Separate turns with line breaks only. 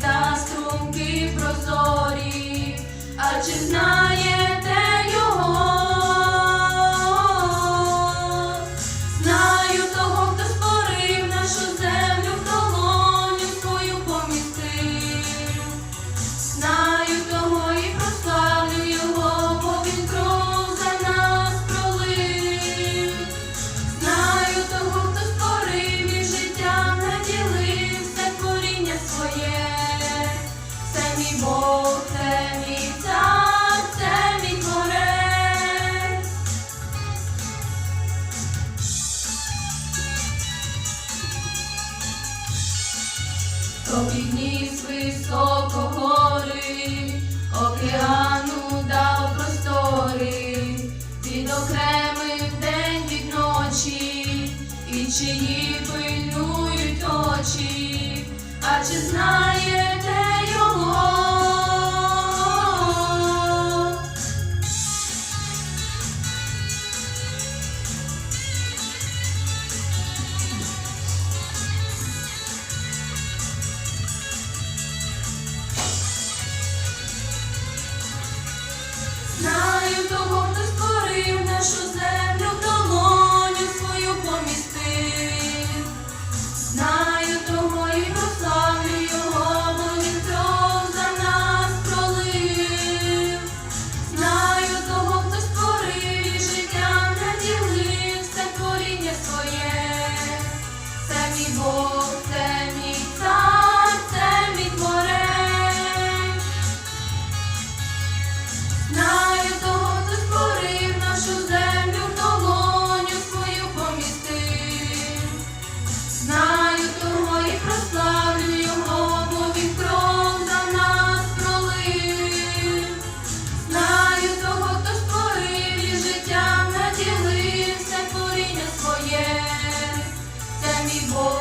та струмки прозорі. обідніс високо гори, океану дав простори, від окремих день від ночі, і чиї пильнують очі, а чи знаєш? того хто створив нашу землю в долоню свою помістив. Знаю того і прославлю його, за нас пролив. Знаю того, хто створив і наділив все творіння своє, це Бог. мій Бог.